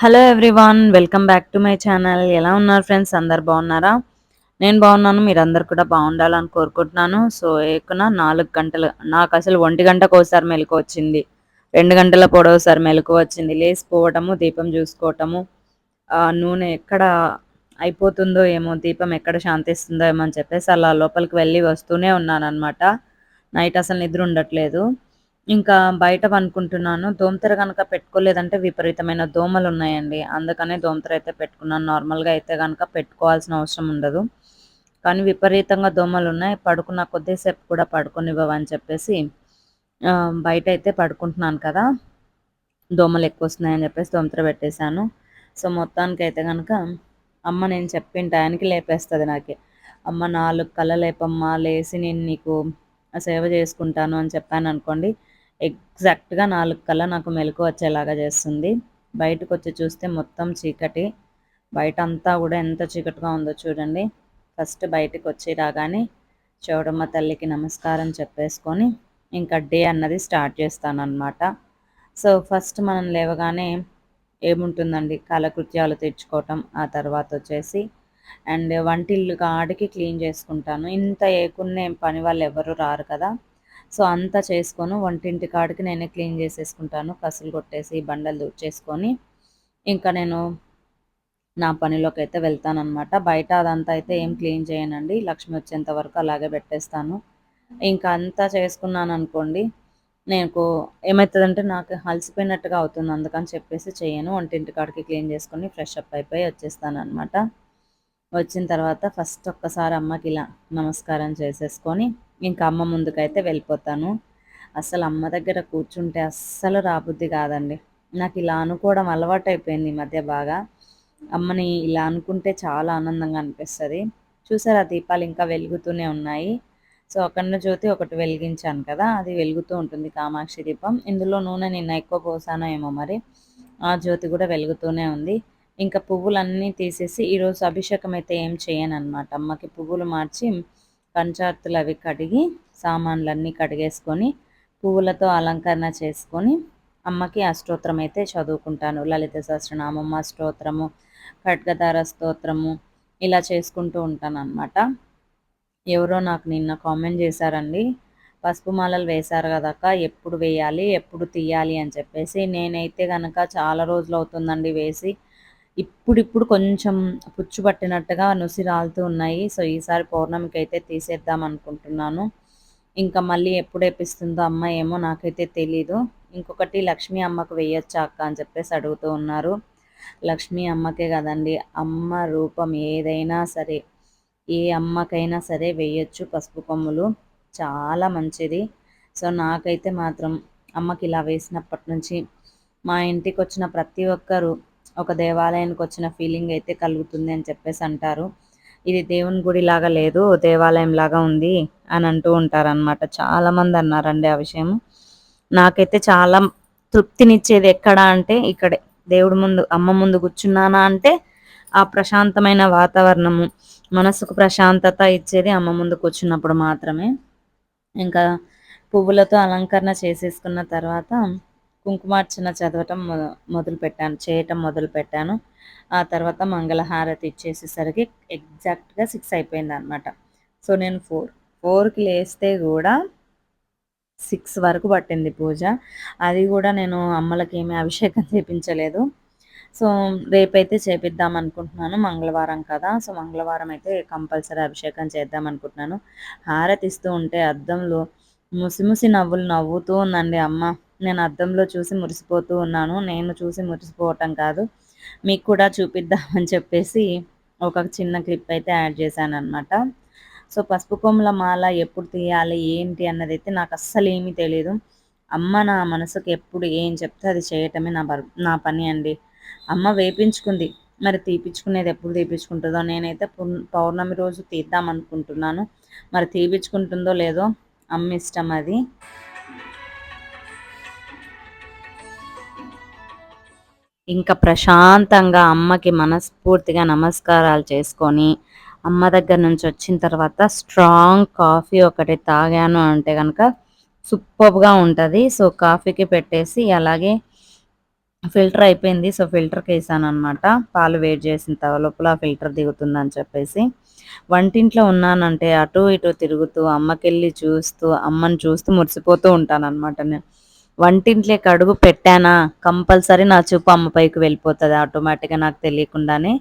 Hello everyone welcome back to my channel ఎలా ఉన్నారు friends అందరు బాగున్నారా? నేను బాగున్నాను మీరందరు కూడా బాగుండాలని కోరుకుంటున్నాను. సో ఎక్కున నాలుగు గంటలు నాకు అసలు ఒంటి గంటకు ఒకసారి మెలకు వచ్చింది. రెండు గంటల పొడవుసారి మెలకు వచ్చింది. లేచిపోవటము దీపం చూసుకోవటము ఆ నూనె ఎక్కడ అయిపోతుందో ఏమో దీపం ఎక్కడ శాంతిస్తుందో ఏమో అని చెప్పేసి అలా లోపలికి వెళ్ళి వస్తూనే ఉన్నాను అనమాట నైట్ అసలు నిద్ర ఉండట్లేదు. ఇంకా బయట పనుకుంటున్నాను. దోమతెర కనుక పెట్టుకోలేదంటే విపరీతమైన దోమలు ఉన్నాయండి అందుకనే దోమతెర అయితే పెట్టుకున్నాను. నార్మల్గా అయితే కనుక పెట్టుకోవాల్సిన అవసరం ఉండదు. కానీ విపరీతంగా దోమలు ఉన్నాయి పడుకున్న కొద్దిసేపు కూడా పడుకొనివ్వవని చెప్పేసి బయట అయితే పడుకుంటున్నాను కదా. దోమలు ఎక్కువ వస్తున్నాయని చెప్పేసి దోమతెర పెట్టేశాను. సో మొత్తానికి అయితే కనుక అమ్మ నేను చెప్పిన టయానికి లేపేస్తుంది నాకు. అమ్మ నాలుగు కళ్ళ లేపమ్మ లేచి నేను నీకు సేవ చేసుకుంటాను అని చెప్పాను అనుకోండి ఎగ్జాక్ట్గా నాలుగు కల్లా నాకు మెలకు వచ్చేలాగా చేస్తుంది. బయటకు వచ్చి చూస్తే మొత్తం చీకటి. బయట అంతా కూడా ఎంత చీకటిగా ఉందో చూడండి. ఫస్ట్ బయటకు వచ్చి రాగానే చౌడమ్మ తల్లికి నమస్కారం చెప్పేసుకొని ఇంకా డే అన్నది స్టార్ట్ చేస్తాను సో ఫస్ట్ మనం లేవగానే ఏముంటుందండి? కాలకృత్యాలు తెచ్చుకోవటం ఆ తర్వాత వచ్చేసి. అండ్ వంటిల్లు కాడికి క్లీన్ చేసుకుంటాను. ఇంత ఏకున్నే పని వాళ్ళు ఎవరు రారు కదా. సో అంతా చేసుకొని వంటింటి కాడికి నేనే క్లీన్ చేసేసుకుంటాను. కసులు కొట్టేసి బండలు దూర్చేసుకొని ఇంకా నేను నా పనిలోకి అయితే వెళ్తానన్నమాట. బయట అదంతా అయితే ఏం క్లీన్ చేయనండి. లక్ష్మి వచ్చేంత వరకు అలాగే పెట్టేస్తాను. ఇంకా అంతా చేసుకున్నాను అనుకోండి నేను ఏమవుతుందంటే నాకు అలసిపోయినట్టుగా అవుతుంది. అందుకని చెప్పేసి చేయను. వంటింటి కాడికి క్లీన్ చేసుకొని ఫ్రెష్ అప్ అయిపోయి వచ్చేస్తాను అనమాట వచ్చిన తర్వాత ఫస్ట్ ఒక్కసారి అమ్మకి ఇలా నమస్కారం చేసేసుకొని ఇంకా అమ్మ ముందుకైతే వెళ్ళిపోతాను. అసలు అమ్మ దగ్గర కూర్చుంటే అస్సలు రాబుద్ది కాదండి. నాకు ఇలా అనుకోవడం అలవాటు అయిపోయింది ఈ మధ్య బాగా. అమ్మని ఇలా అనుకుంటే చాలా ఆనందంగా అనిపిస్తుంది. చూసారా దీపాలు ఇంకా వెలుగుతూనే ఉన్నాయి. సో అక్కడ జ్యోతి ఒకటి వెలిగించాను కదా అది వెలుగుతూ ఉంటుంది కామాక్షి దీపం. ఇందులో నూనె నిన్న ఎక్కువ పోసానో ఏమో మరి. ఆ జ్యోతి కూడా వెలుగుతూనే ఉంది. ఇంకా పువ్వులన్నీ తీసేసి ఈరోజు అభిషేకం అయితే ఏం చేయను అనమాట అమ్మకి పువ్వులు మార్చి కంచార్తులు అవి కడిగి సామాన్లన్నీ కడిగేసుకొని పువ్వులతో అలంకరణ చేసుకొని అమ్మకి అష్టోత్తరం అయితే చదువుకుంటాను. లలిత సహస్రనామం అష్టోత్తరము ఖడ్గధార స్తోత్రము ఇలా చేసుకుంటూ ఉంటాను అనమాట ఎవరో నాకు నిన్న కామెంట్ చేశారండి పసుపు మాలలు వేశారు కదక్క ఎప్పుడు వేయాలి ఎప్పుడు తీయాలి అని చెప్పేసి నేనైతే కనుక చాలా రోజులు అవుతుందండి వేసి ఇప్పుడిప్పుడు కొంచెం పుచ్చు పట్టినట్టుగా నుసి రాలుతూ ఉన్నాయి. సో ఈసారి పౌర్ణమికి అయితే తీసేద్దాం అనుకుంటున్నాను. ఇంకా మళ్ళీ ఎప్పుడు వేపిస్తుందో అమ్మ ఏమో నాకైతే తెలీదు. ఇంకొకటి లక్ష్మీ అమ్మకు వేయొచ్చా అక్క అని చెప్పేసి అడుగుతూ ఉన్నారు. లక్ష్మీ అమ్మకే కదండి. అమ్మ రూపం ఏదైనా సరే ఏ అమ్మకైనా సరే వేయొచ్చు పసుపు కొమ్ములు. చాలా మంచిది. సో నాకైతే మాత్రం అమ్మకి ఇలా వేసినప్పటి నుంచి మా ఇంటికి వచ్చిన ప్రతి ఒక్కరు ఒక దేవాలయానికి వచ్చిన ఫీలింగ్ అయితే కలుగుతుంది అని చెప్పేసి అంటారు. ఇది దేవుని గుడి లాగా లేదు దేవాలయం లాగా ఉంది అని అంటూ ఉంటారనమాట చాలామంది అన్నారండి ఆ విషయం నాకైతే చాలా తృప్తినిచ్చేది ఎక్కడ అంటే ఇక్కడే. దేవుడి ముందు అమ్మ ముందు కూర్చున్నానా అంటే ఆ ప్రశాంతమైన వాతావరణము మనసుకు ప్రశాంతత ఇచ్చేది అమ్మ ముందు కూర్చున్నప్పుడు మాత్రమే. ఇంకా పువ్వులతో అలంకరణ చేసేసుకున్న తర్వాత కుంకుమార్చన చదవటం మొదలు పెట్టాను చేయటం మొదలు పెట్టాను ఆ తర్వాత మంగళహారతి ఇచ్చేసేసరికి ఎగ్జాక్ట్గా సిక్స్ అయిపోయింది అనమాట సో నేను ఫోర్ ఫోర్కి లేస్తే కూడా సిక్స్ వరకు పట్టింది పూజ. అది కూడా నేను అమ్మలకి ఏమీ అభిషేకం చేపించలేదు. సో రేపైతే చేపిద్దాం అనుకుంటున్నాను మంగళవారం కదా. సో మంగళవారం అయితే కంపల్సరీ అభిషేకం చేద్దాం అనుకుంటున్నాను. హారతి ఇస్తూ ఉంటే అద్దంలో ముసిముసి నవ్వులు నవ్వుతూ ఉందండి అమ్మ. నేను అద్దంలో చూసి మురిసిపోతూ ఉన్నాను. నేను చూసి మురిసిపోవటం కాదు. మీకు కూడా చూపిద్దామని చెప్పేసి ఒక చిన్న క్లిప్ అయితే యాడ్ చేశాను అనమాట సో పసుపు కొమ్మల మాల ఎప్పుడు తీయాలి ఏంటి అన్నది అయితే నాకు అస్సలు ఏమీ తెలియదు అమ్మ నా మనసుకు ఎప్పుడు ఏం చెప్తే అది చేయటమే నా నా పని అండి. అమ్మ వేపించుకుంది. మరి తీపిచ్చుకునేది ఎప్పుడు తీపించుకుంటుందో నేనైతే పౌర్ణమి రోజు తీద్దాం అనుకుంటున్నాను మరి తీపిచ్చుకుంటుందో లేదో అమ్మ ఇష్టం అది. ఇంకా ప్రశాంతంగా అమ్మకి మనస్ఫూర్తిగా నమస్కారాలు చేసుకొని అమ్మ దగ్గర నుంచి వచ్చిన తర్వాత స్ట్రాంగ్ కాఫీ ఒకటి తాగాను అంటే కనుక సూపర్గా ఉంటుంది. సో కాఫీకి పెట్టేసి అలాగే ఫిల్టర్ అయిపోయింది. సో ఫిల్టర్కి వేసాను అనమాట పాలు వేడి చేసిన లోపల ఫిల్టర్ దిగుతుందని చెప్పేసి వంటింట్లో ఉన్నానంటే అటు ఇటు తిరుగుతూ అమ్మకెళ్ళి చూస్తూ అమ్మని చూస్తూ మురిసిపోతూ ఉంటానన్నమాట నేను. వంటింట్లోకి అడుగు పెట్టానా? కంపల్సరీ నా చూపు అమ్మ పైకి వెళ్ళిపోతుంది ఆటోమేటిక్గా నాకు తెలియకుండానే.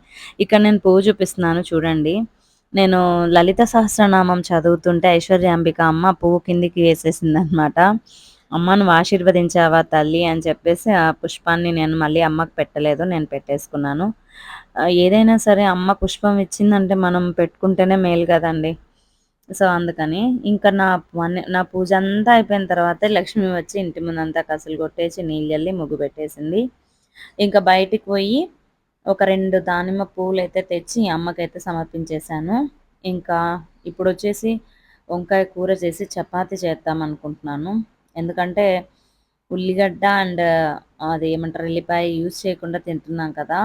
ఇక్కడ నేను పువ్వు చూపిస్తున్నాను చూడండి. నేను లలిత సహస్రనామం చదువుతుంటే ఐశ్వర్యాంబిక అమ్మ పువ్వు కిందికి వేసేసింది అనమాట అమ్మను ఆశీర్వదించావా తల్లి అని చెప్పేసి ఆ పుష్పాన్ని నేను మళ్ళీ అమ్మకు పెట్టలేదు నేను పెట్టేసుకున్నాను. ఏదైనా సరే అమ్మ పుష్పం ఇచ్చిందంటే మనం పెట్టుకుంటేనే మేలు కదండి. సో అందుకని ఇంకా నా పని నా పూజ అంతా అయిపోయిన తర్వాత లక్ష్మి వచ్చి ఇంటి ముందంతా కసులు కొట్టేసి నీళ్ళు చల్లి ముగ్గు పెట్టేసింది. ఇంకా బయటికి పోయి ఒక రెండు దానిమ్మ పువ్వులు అయితే తెచ్చి అమ్మకైతే సమర్పించేశాను. ఇంకా ఇప్పుడు వచ్చేసి వంకాయ కూర చేసి చపాతి చేద్దాం అనుకుంటున్నాను ఎందుకంటే ఉల్లిగడ్డ అండ్ అది ఏమంటారు ఎల్లిపాయ యూజ్ చేయకుండా తింటున్నాం కదా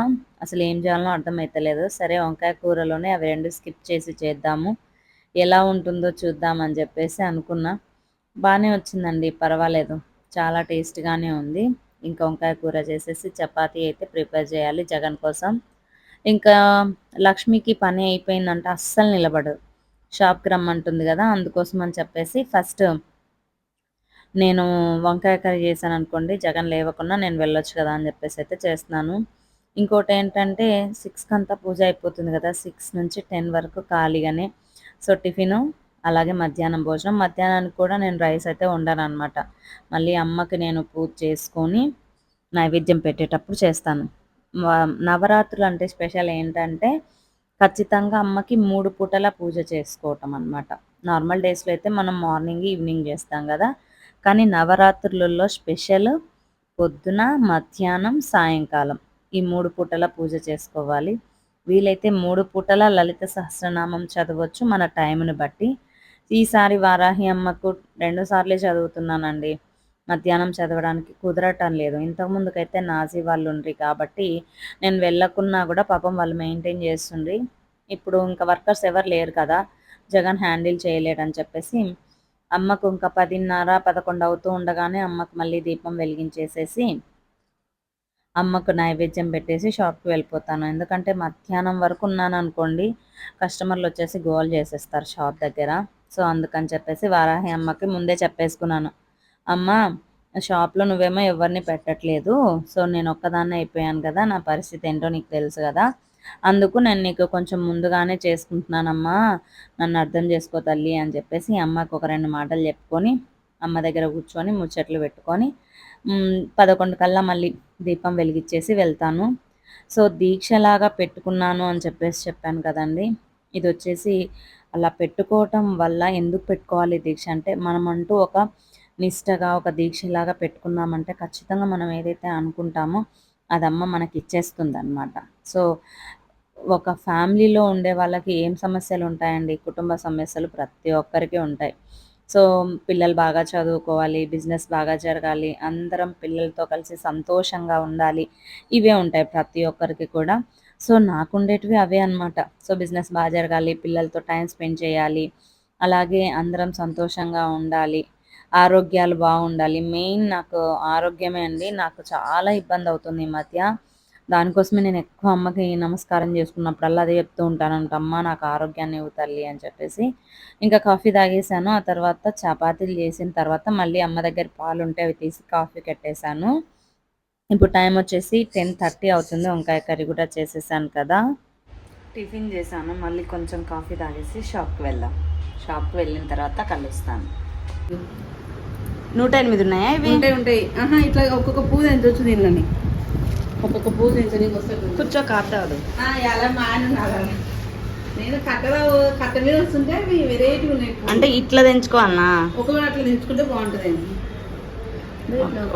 అసలు ఏం చేయాలో అర్థమవుతలేదు సరే వంకాయ కూరలోనే అవి రెండు స్కిప్ చేసి చేద్దాము. ఎలా ఉంటుందో చూద్దామని చెప్పేసి అనుకున్నా. బాగానే వచ్చిందండి పర్వాలేదు. చాలా టేస్ట్గానే ఉంది. ఇంకా వంకాయ కూర చేసేసి చపాతీ అయితే ప్రిపేర్ చేయాలి జగన్ కోసం. ఇంకా లక్ష్మికి పని అయిపోయిందంటే అస్సలు నిలబడదు. షాప్కి రమ్మంటుంది కదా అందుకోసం అని చెప్పేసి ఫస్ట్ నేను వంకాయ కర్రీ చేశాను అనుకోండి జగన్ లేవకుండా నేను వెళ్ళొచ్చు కదా అని చెప్పేసి అయితే చేస్తున్నాను. ఇంకోటి ఏంటంటే సిక్స్కి అంతా పూజ అయిపోతుంది కదా సిక్స్ నుంచి టెన్ వరకు ఖాళీగానే సో టిఫిన్ అలాగే మధ్యాహ్నం భోజనం. మధ్యాహ్నానికి కూడా నేను రైస్ అయితే వండాను అనమాట మళ్ళీ అమ్మకి నేను పూజ చేసుకొని నైవేద్యం పెట్టేటప్పుడు చేస్తాను. నవరాత్రులు అంటే స్పెషల్ ఏంటంటే ఖచ్చితంగా అమ్మకి మూడు పూటల పూజ చేసుకోవటం అనమాట నార్మల్ డేస్లో అయితే మనం మార్నింగ్ ఈవినింగ్ చేస్తాం కదా. కానీ నవరాత్రులలో స్పెషల్ పొద్దున మధ్యాహ్నం సాయంకాలం ఈ మూడు పూటల పూజ చేసుకోవాలి. వీలైతే మూడు పూటల లలిత సహస్రనామం చదవచ్చు మన టైంని బట్టి. ఈసారి వారాహి అమ్మకు రెండు సార్లే చదువుతున్నానండి. మధ్యాహ్నం చదవడానికి కుదరటం లేదు. ఇంతకుముందుకైతే నాజీ వాళ్ళు ఉండ్రి కాబట్టి నేను వెళ్ళకున్నా కూడా పాపం వాళ్ళు మెయింటైన్ చేస్తుండ్రి. ఇప్పుడు ఇంకా వర్కర్స్ ఎవరు లేరు కదా. జగన్ హ్యాండిల్ చేయలేడని చెప్పేసి అమ్మకు ఇంకా పదిన్నర పదకొండు అవుతూ ఉండగానే అమ్మకు మళ్ళీ దీపం వెలిగించేసేసి అమ్మకు నైవేద్యం పెట్టేసి షాప్కి వెళ్ళిపోతాను. ఎందుకంటే మధ్యాహ్నం వరకు ఉన్నాను అనుకోండి కస్టమర్లు వచ్చేసి గోల్ చేసేస్తారు షాప్ దగ్గర. సో అందుకని చెప్పేసి వారాహి అమ్మకి ముందే చెప్పేసుకున్నాను. అమ్మ షాప్లో నువ్వేమో ఎవరిని పెట్టట్లేదు. సో నేను ఒక్కదాన్నే అయిపోయాను కదా నా పరిస్థితి ఏంటో నీకు తెలుసు కదా. అందుకు నేను నీకు కొంచెం ముందుగానే చేసుకుంటున్నానమ్మా. నన్ను అర్థం చేసుకో తల్లి అని చెప్పేసి అమ్మకు ఒక రెండు మాటలు చెప్పుకొని అమ్మ దగ్గర కూర్చొని ముచ్చట్లు పెట్టుకొని పదకొండు కల్లా మళ్ళీ దీపం వెలిగించేసి వెళ్తాను. సో దీక్షలాగా పెట్టుకున్నాను అని చెప్పేసి చెప్పాను కదండి. ఇది వచ్చేసి అలా పెట్టుకోవటం వల్ల ఎందుకు పెట్టుకోవాలి దీక్ష అంటే మనం అంటూ ఒక నిష్టగా ఒక దీక్షలాగా పెట్టుకున్నామంటే ఖచ్చితంగా మనం ఏదైతే అనుకుంటామో అది అమ్మ మనకి ఇచ్చేస్తుంది అనమాట సో ఒక ఫ్యామిలీలో ఉండే వాళ్ళకి ఏం సమస్యలు ఉంటాయండి కుటుంబ సమస్యలు ప్రతి ఒక్కరికి ఉంటాయి. సో పిల్లలు బాగా చదువుకోవాలి బిజినెస్ బాగా జరగాలి అందరం పిల్లలతో కలిసి సంతోషంగా ఉండాలి ఇవే ఉంటాయి ప్రతి ఒక్కరికి కూడా. సో నాకు ఉండేటివి అవే అనమాట సో బిజినెస్ బాగా జరగాలి పిల్లలతో టైం స్పెండ్ చేయాలి అలాగే అందరం సంతోషంగా ఉండాలి ఆరోగ్యాలు బాగుండాలి. మెయిన్ నాకు ఆరోగ్యమే అండి. నాకు చాలా ఇబ్బంది అవుతుంది ఈ మధ్య. దానికోసమే నేను ఎక్కువ అమ్మకి నమస్కారం చేసుకున్నప్పుడల్లా అదే చెప్తూ ఉంటాను అంట అమ్మ నాకు ఆరోగ్యాన్ని ఇవ్వు తల్లి అని చెప్పేసి. ఇంకా కాఫీ తాగేసాను ఆ తర్వాత చపాతీలు చేసిన తర్వాత మళ్ళీ అమ్మ దగ్గర పాలు ఉంటే అవి తీసి కాఫీ కట్టేశాను. ఇప్పుడు టైం వచ్చేసి టెన్ థర్టీ అవుతుంది వంకాయ కర్రీ కూడా చేసేసాను కదా. టిఫిన్ చేశాను మళ్ళీ కొంచెం కాఫీ తాగేసి షాప్కి వెళ్దాం. షాప్కి వెళ్ళిన తర్వాత కలుస్తాను. నూట ఎనిమిది ఉన్నాయా ఇవి? ఉంటాయి ఉంటాయి. ఇట్లా ఒక్కొక్క పూజ ఎంత వచ్చు దీనిలోని? ఒక్కొక్క పూజ ఎంత నీకు వస్తుంది కూర్చో కాదు ఎలా మాను నేను కట్టలో కట్ట మీద వస్తుంటే అవి వెరైటీ ఉన్నాయి. అంటే ఇట్లా తెంచుకోవాలనా ఒకవేళ అట్లా తెచ్చుకుంటే బాగుంటుంది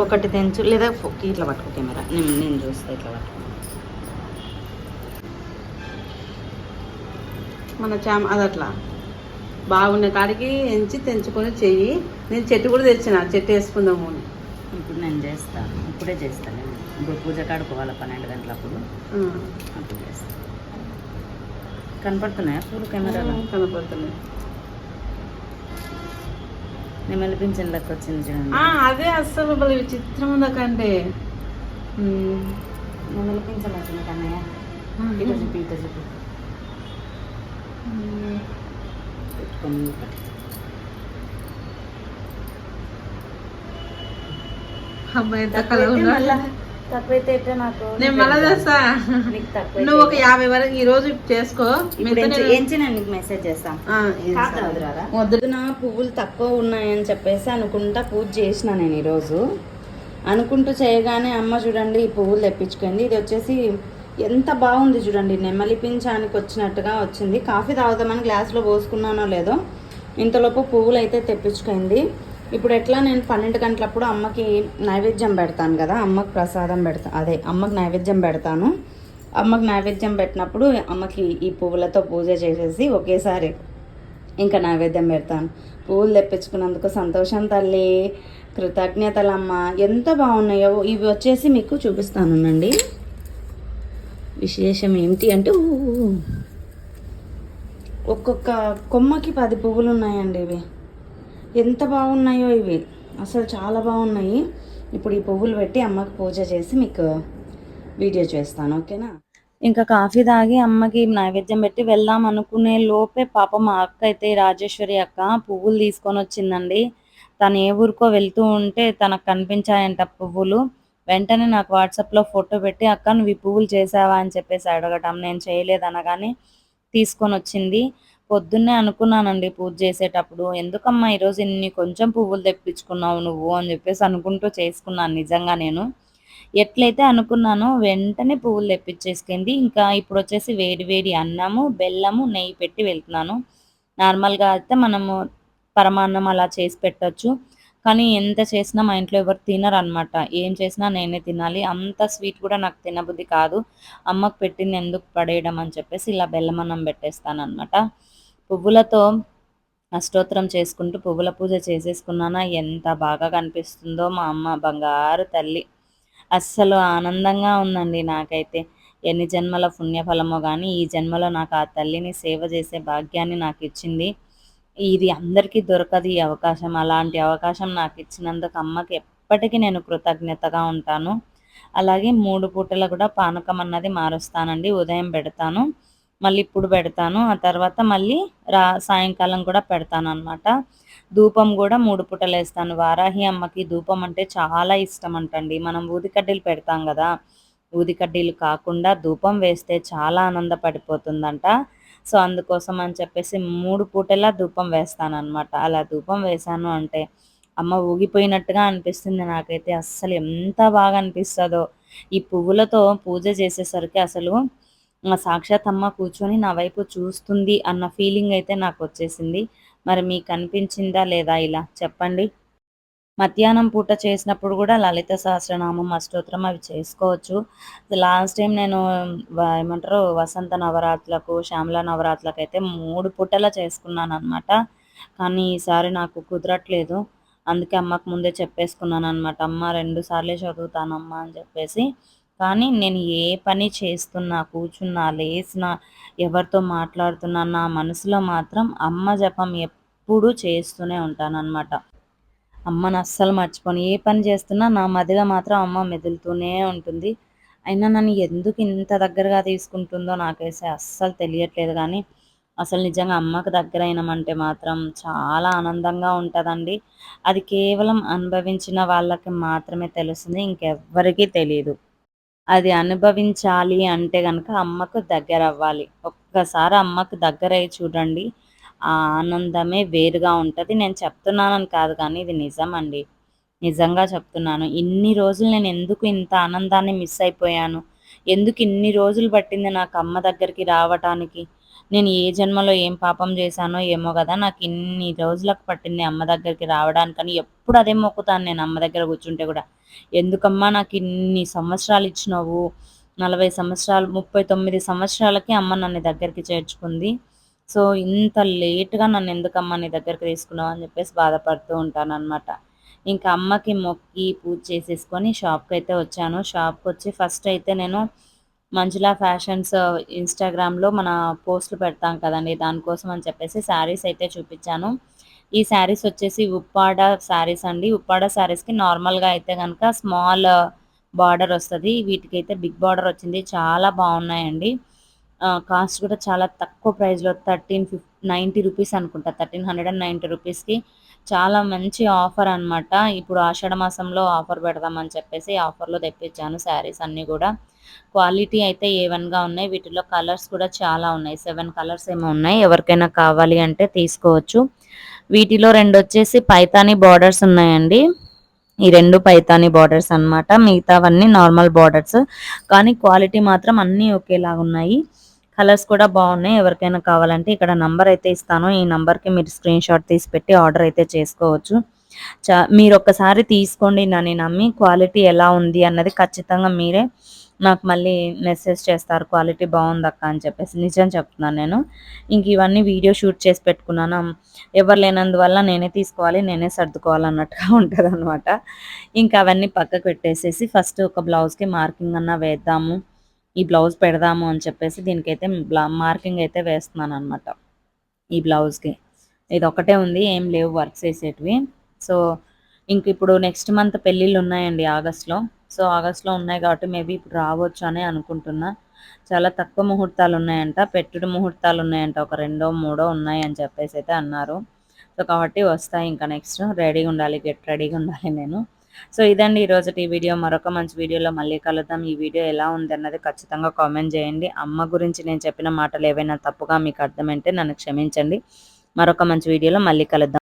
ఒకటి తెంచు లేదా ఇట్లా పట్టుకో కెమెరా. నేను నేను చూస్తా ఇట్లా పట్టుకో. మన చామ అది అట్లా బాగున్న కాడికి ఎంచి తెంచుకొని చెయ్యి. నేను చెట్టు కూడా తెచ్చిన చెట్టు వేసుకుందాము. ఇప్పుడు నేను చేస్తాను ఇప్పుడే చేస్తాను ఇప్పుడు పూజ కాడుకోవాలి? పన్నెండు గంటలప్పుడు. అప్పుడు చేస్తాను కనపడుతున్నాయా పూలు కెమెరాలో? కనపడుతుంది నేను మెలిపించిన లెక్క వచ్చింది చూడండి. అదే అస్సలు భలే విచిత్రం ఉందా కంటే నెమలి పింఛం వచ్చింది కన్నయ్య. ఇటు చూపి ఇటు చూపి. పెట్టుకొని ఒకటి. అమ్మాయి తక్కువైతే కలర్ మళ్ళా తక్కువైతే ఎట్లా నాకు? నేను మళ్ళా చేస్తా. నీకు తక్కువ నువ్వు ఒక యాభై వరకు ఈ రోజు చేసుకో. నేను- నీకు మెసేజ్ చేస్తాను ఆ, ఏం కాదు సరే. వదిరారా? వద్దు. నా పువ్వులు తక్కువ ఉన్నాయని చెప్పేసి అనుకుంటా పూజ చేసిన నేను ఈరోజు. అనుకుంటూ చేయగానే అమ్మ చూడండి ఈ పువ్వులు తెప్పించుకుంది. ఇది వచ్చేసి ఎంత బాగుంది చూడండి. నెమలి పింఛానికి వచ్చినట్టుగా వచ్చింది. కాఫీ తాగుదామని గ్లాస్లో పోసుకున్నానో లేదో ఇంతలోపు పువ్వులు అయితే తెప్పించుకుంది. ఇప్పుడు ఎట్లా నేను పన్నెండు గంటలప్పుడు అమ్మకి నైవేద్యం పెడతాను కదా అమ్మకి ప్రసాదం పెడతా అదే అమ్మకి నైవేద్యం పెడతాను. అమ్మకి నైవేద్యం పెట్టినప్పుడు అమ్మకి ఈ పువ్వులతో పూజ చేసేసి ఒకేసారి ఇంకా నైవేద్యం పెడతాను. పువ్వులు తెప్పించుకున్నందుకు సంతోషం తల్లి. కృతజ్ఞతలమ్మ. ఎంత బాగున్నాయో. ఇవి వచ్చేసి మీకు చూపిస్తానునండి విశేషం ఏమిటి అంటే ఒక్కొక్క కొమ్మకి పది పువ్వులు ఉన్నాయండి ఇవి. ఎంత బాగున్నాయో ఇవి. అసలు చాలా బాగున్నాయి. ఇప్పుడు ఈ పువ్వులు పెట్టి అమ్మకి పూజ చేసి మీకు వీడియో చేస్తాను ఓకేనా? ఇంకా కాఫీ తాగి అమ్మకి నైవేద్యం పెట్టి వెళ్దాం అనుకునే లోపే పాప మా అక్క అయితే రాజేశ్వరి అక్క పువ్వులు తీసుకొని వచ్చిందండి. తను ఏ ఊరికో వెళ్తూ ఉంటే తనకు కనిపించాయంట పువ్వులు. వెంటనే నాకు వాట్సాప్లో ఫోటో పెట్టి అక్క నువ్వు ఈ పువ్వులు చేసావా? అని చెప్పేసి అడగటం. నేను చేయలేదనగానే తీసుకొని వచ్చింది. పొద్దున్నే అనుకున్నానండి పూజ చేసేటప్పుడు. ఎందుకమ్మా ఈరోజు ఇన్ని కొంచెం పువ్వులు తెప్పించుకున్నావు నువ్వు? అని చెప్పేసి అనుకుంటూ చేసుకున్నాను నిజంగా నేను. ఎట్లయితే అనుకున్నానో వెంటనే పువ్వులు తెప్పించేసుకుంది. ఇంకా ఇప్పుడు వచ్చేసి వేడి వేడి అన్నము బెల్లము నెయ్యి పెట్టి వెళ్తున్నాను. నార్మల్గా అయితే మనము పరమాన్నం అలా చేసి పెట్టచ్చు. కానీ ఎంత చేసినా మా ఇంట్లో ఎవరు తినరనమాట ఏం చేసినా నేనే తినాలి. అంత స్వీట్ కూడా నాకు తినబుద్ధి కాదు. అమ్మకు పెట్టింది ఎందుకు పడేయడం అని చెప్పేసి ఇలా బెల్లం అన్నం పెట్టేస్తాను అనమాట పువ్వులతో అష్టోత్తరం చేసుకుంటూ పువ్వుల పూజ చేసేసుకున్నానా? ఎంత బాగా కనిపిస్తుందో మా అమ్మ బంగారు తల్లి. అస్సలు ఆనందంగా ఉందండి నాకైతే. ఎన్ని జన్మల పుణ్యఫలమో కానీ ఈ జన్మలో నాకు ఆ తల్లిని సేవ చేసే భాగ్యాన్ని నాకు ఇచ్చింది. ఇది అందరికీ దొరకదు ఈ అవకాశం. అలాంటి అవకాశం నాకు ఇచ్చినందుకు అమ్మకి ఎప్పటికీ నేను కృతజ్ఞతగా ఉంటాను. అలాగే మూడు పూటల కూడా పానకం అన్నది మారుస్తానండి. ఉదయం పెడతాను. మళ్ళీ ఇప్పుడు పెడతాను. ఆ తర్వాత మళ్ళీ రా సాయంకాలం కూడా పెడతాను అనమాట ధూపం కూడా మూడు పూటలు వేస్తాను. వారాహి అమ్మకి ధూపం అంటే చాలా ఇష్టం అంటండి మనం ఊదికడ్డీలు పెడతాం కదా. ఊదికడ్డీలు కాకుండా ధూపం వేస్తే చాలా ఆనందపడిపోతుందంట. సో అందుకోసం అని చెప్పేసి మూడు పూటలా ధూపం వేస్తాను అనమాట అలా ధూపం వేశాను అంటే అమ్మ ఊగిపోయినట్టుగా అనిపిస్తుంది నాకైతే. అస్సలు ఎంత బాగా అనిపిస్తుందో. ఈ పువ్వులతో పూజ చేసేసరికి అసలు సాక్షాత్ అమ్మ కూర్చొని నా వైపు చూస్తుంది అన్న ఫీలింగ్ అయితే నాకు వచ్చేసింది మరి మీకు అనిపించిందా లేదా ఇలా? చెప్పండి. మధ్యాహ్నం పూట చేసినప్పుడు కూడా లలిత సహస్రనామం అష్టోత్తరం అవి చేసుకోవచ్చు. లాస్ట్ టైం నేను ఏమంటారు వసంత నవరాత్రులకు శ్యామల నవరాత్రులకు అయితే మూడు పూటలా చేసుకున్నాను అనమాట కానీ ఈసారి నాకు కుదరట్లేదు. అందుకే అమ్మకు ముందే చెప్పేసుకున్నాను అనమాట అమ్మ రెండు సార్లే చదువుతానమ్మా అని చెప్పేసి. కానీ నేను ఏ పని చేస్తున్నా కూర్చున్నా లేచినా ఎవరితో మాట్లాడుతున్నా నా మనసులో మాత్రం అమ్మ జపం ఎప్పుడూ చేస్తూనే ఉంటానన్నమాట. అమ్మను అస్సలు మర్చిపోను. ఏ పని చేస్తున్నా నా మదిలో మాత్రం అమ్మ మెదులుతూనే ఉంటుంది. అయినా నన్ను ఎందుకు ఇంత దగ్గరగా తీసుకుంటుందో నాకైతే అస్సలు తెలియట్లేదు కానీ అసలు నిజంగా అమ్మకు దగ్గర అయినామంటే మాత్రం చాలా ఆనందంగా ఉంటుందండి. అది కేవలం అనుభవించిన వాళ్ళకి మాత్రమే తెలుస్తుంది ఇంకెవ్వరికీ తెలియదు అది అనుభవించాలి అంటే కనుక అమ్మకు దగ్గర అవ్వాలి ఒక్కసారి అమ్మకు దగ్గర అయ్యి చూడండి. ఆ ఆనందమే వేరుగా ఉంటుంది. నేను చెప్తున్నానని కాదు కానీ ఇది నిజం అండి నిజంగా చెప్తున్నాను. ఇన్ని రోజులు నేను ఎందుకు ఇంత ఆనందాన్ని మిస్ అయిపోయాను? ఎందుకు ఇన్ని రోజులు పట్టింది నాకు అమ్మ దగ్గరికి రావటానికి? నేను ఏ జన్మలో ఏం పాపం చేశానో ఏమో కదా నాకు ఇన్ని రోజులకు పట్టింది అమ్మ దగ్గరికి రావడానికని ఎప్పుడు అదే మొక్కుతాను నేను అమ్మ దగ్గర కూర్చుంటే కూడా. ఎందుకమ్మా నాకు ఇన్ని సంవత్సరాలు ఇచ్చినావు? నలభై సంవత్సరాలు ముప్పై తొమ్మిది సంవత్సరాలకి అమ్మ నన్ను దగ్గరికి చేర్చుకుంది. సో ఇంత లేట్గా నన్ను ఎందుకమ్మా నీ దగ్గరికి తీసుకున్నావు అని చెప్పేసి బాధపడుతూ ఉంటాను అనమాట ఇంకా అమ్మకి మొక్కి పూజ చేసేసుకొని షాప్కి అయితే వచ్చాను. షాప్కి వచ్చి ఫస్ట్ అయితే నేను మంజులా ఫ్యాషన్స్ ఇన్స్టాగ్రామ్లో మన పోస్టులు పెడతాం కదండి. దానికోసం అని చెప్పేసి శారీస్ అయితే చూపించాను. ఈ శారీస్ వచ్చేసి ఉప్పాడ శారీస్ అండి. ఉప్పాడ శారీస్కి నార్మల్గా అయితే కనుక స్మాల్ బార్డర్ వస్తుంది. వీటికైతే బిగ్ బార్డర్ వచ్చింది. చాలా బాగున్నాయండి. కాస్ట్ కూడా చాలా తక్కువ ప్రైస్లో థర్టీన్ ఫిఫ్ నైంటీ రూపీస్ అనుకుంటా. థర్టీన్ హండ్రెడ్ అండ్ నైంటీ రూపీస్కి చాలా మంచి ఆఫర్ అన్నమాట. ఇప్పుడు ఆషాఢ మాసంలో ఆఫర్ పెడదామని చెప్పేసి ఆఫర్లో తెప్పించాను శారీస్ అన్నీ కూడా. క్వాలిటీ అయితే ఏ వన్గా ఉన్నాయి. వీటిలో కలర్స్ కూడా చాలా ఉన్నాయి. సెవెన్ కలర్స్ ఏమో ఉన్నాయి. ఎవరికైనా కావాలి అంటే తీసుకోవచ్చు. వీటిలో రెండు వచ్చేసి పైతాని బార్డర్స్ ఉన్నాయండి. ఈ రెండు పైతాని బార్డర్స్ అన్నమాట. మిగతావన్నీ నార్మల్ బార్డర్స్ కానీ క్వాలిటీ మాత్రం అన్నీ ఒకేలాగా ఉన్నాయి. కలర్స్ కూడా బాగున్నాయి. ఎవరికైనా కావాలంటే ఇక్కడ నంబర్ అయితే ఇస్తాను. ఈ నంబర్కి మీరు స్క్రీన్ షాట్ తీసి పెట్టి ఆర్డర్ అయితే చేసుకోవచ్చు. చా మీరు ఒక్కసారి తీసుకోండి నన్ను నమ్మి. క్వాలిటీ ఎలా ఉంది అన్నది ఖచ్చితంగా మీరే నాకు మళ్ళీ మెసేజ్ చేస్తారు క్వాలిటీ బాగుంది అక్క అని చెప్పేసి. నిజం చెప్తున్నాను నేను. ఇంక ఇవన్నీ వీడియో షూట్ చేసి పెట్టుకున్నాను. ఎవరు లేనందువల్ల నేనే తీసుకోవాలి నేనే సర్దుకోవాలి అన్నట్టుగా ఉంటుంది అనమాట ఇంకా అవన్నీ పక్కకు పెట్టేసేసి ఫస్ట్ ఒక బ్లౌజ్కి మార్కింగ్ అన్న వేద్దాము ఈ బ్లౌజ్ పెడదాము అని చెప్పేసి దీనికైతే బ్లా- మార్కింగ్ అయితే వేస్తున్నాను అనమాట ఈ బ్లౌజ్కి ఇది ఒకటే ఉంది ఏం లేవు వర్క్స్ వేసేటివి సో ఇంక ఇప్పుడు నెక్స్ట్ మంత్ పెళ్ళిళ్ళు ఉన్నాయండి ఆగస్ట్లో. సో ఆగస్ట్లో ఉన్నాయి కాబట్టి మేబీ ఇప్పుడు రావచ్చు అని అనుకుంటున్నా. చాలా తక్కువ ముహూర్తాలు ఉన్నాయంట. పెట్టుడు ముహూర్తాలు ఉన్నాయంట. ఒక రెండో మూడో ఉన్నాయి అని చెప్పేసి అయితే అన్నారు. సో కాబట్టి వస్తాయి ఇంకా నెక్స్ట్. రెడీగా ఉండాలి. గెట్ రెడీగా ఉండాలి నేను. సో ఇదండి ఈరోజు ఈ వీడియో. మరొక మంచి వీడియోలో మళ్ళీ కలుద్దాం. ఈ వీడియో ఎలా ఉంది అన్నది ఖచ్చితంగా కామెంట్ చేయండి. అమ్మ గురించి నేను చెప్పిన మాటలు ఏవైనా తప్పుగా మీకు అర్థమైతే నన్ను క్షమించండి. మరొక మంచి వీడియోలో మళ్ళీ కలుద్దాం.